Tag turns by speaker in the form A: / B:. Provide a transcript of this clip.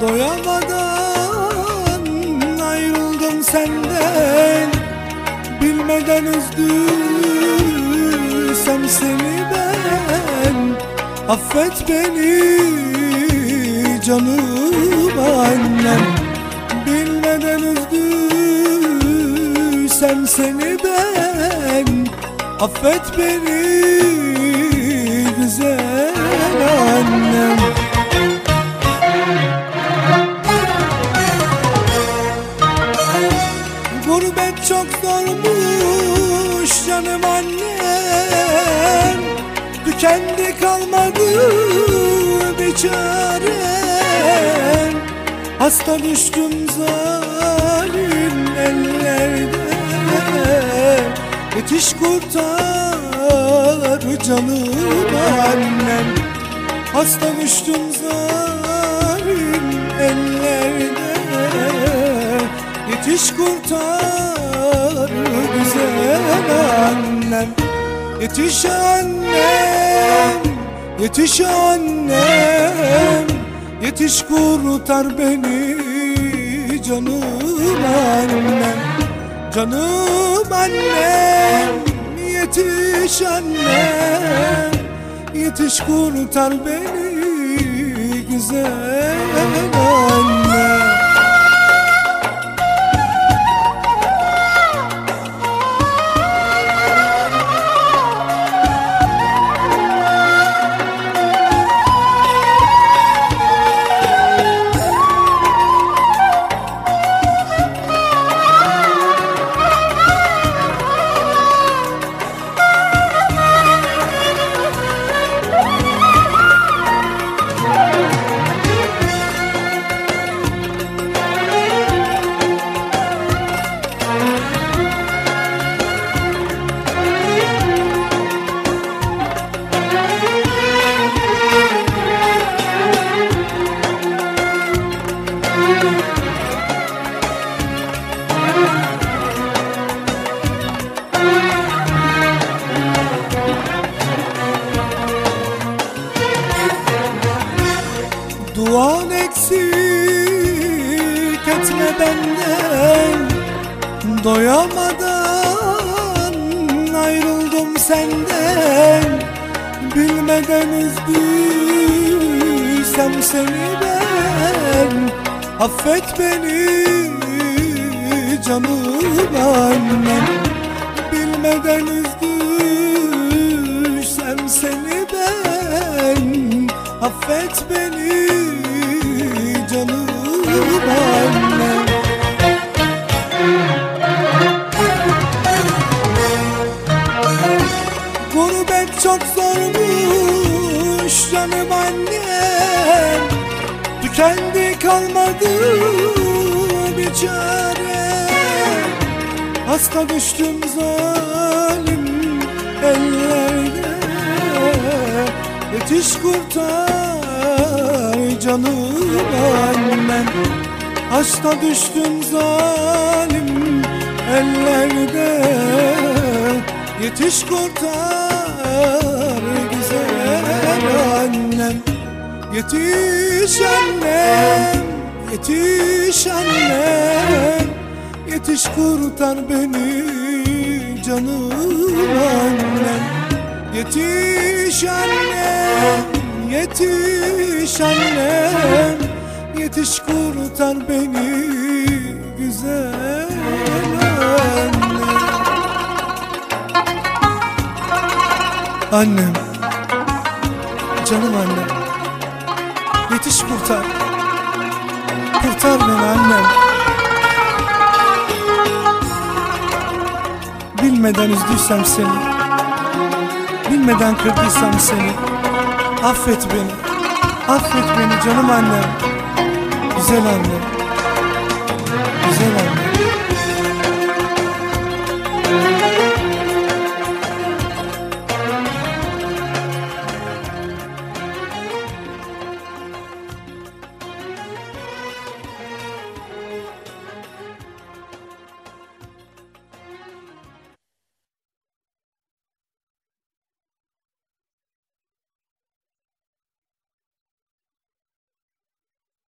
A: Doyamadan ayrıldım senden. Bilmeden üzdüysem seni ben. Affet beni canım annem. Bilmeden üzdüysem seni ben. Affet beni güzel annem. Çok zormuş canım annem. Tükendi kalmadı bir çarem. Hasta düştüm zalim ellerde Yetiş kurtar canım annem. Hasta düştüm zalim Yetiş kurtar güzel annem. Yetiş annem Yetiş annem. Yetiş kurtar beni canım annem. Canım annem Yetiş annem. Yetiş kurtar beni güzel annem benden Doyamadan ayrıldım senden. Bilmeden üzdüysem seni ben Affet beni canım annem. Bilmeden üzdüysem seni ben Affet beni canım annem kalmadı bir çare Hasta düştüm zalim ellerde. Yetiş kurtar canım annem Hasta düştüm zalim ellerde. Yetiş kurtar güzel annem. Yetiş annem, yetiş annem Yetiş kurtar beni canım annem. Yetiş annem, yetiş annem Yetiş kurtar beni güzel annem. Annem Canım annem. Yetiş kurtar Kurtar beni annem. Bilmeden üzdüysem seni Bilmeden kırdıysam seni Affet beni Affet beni canım annem. Güzel annem Güzel annem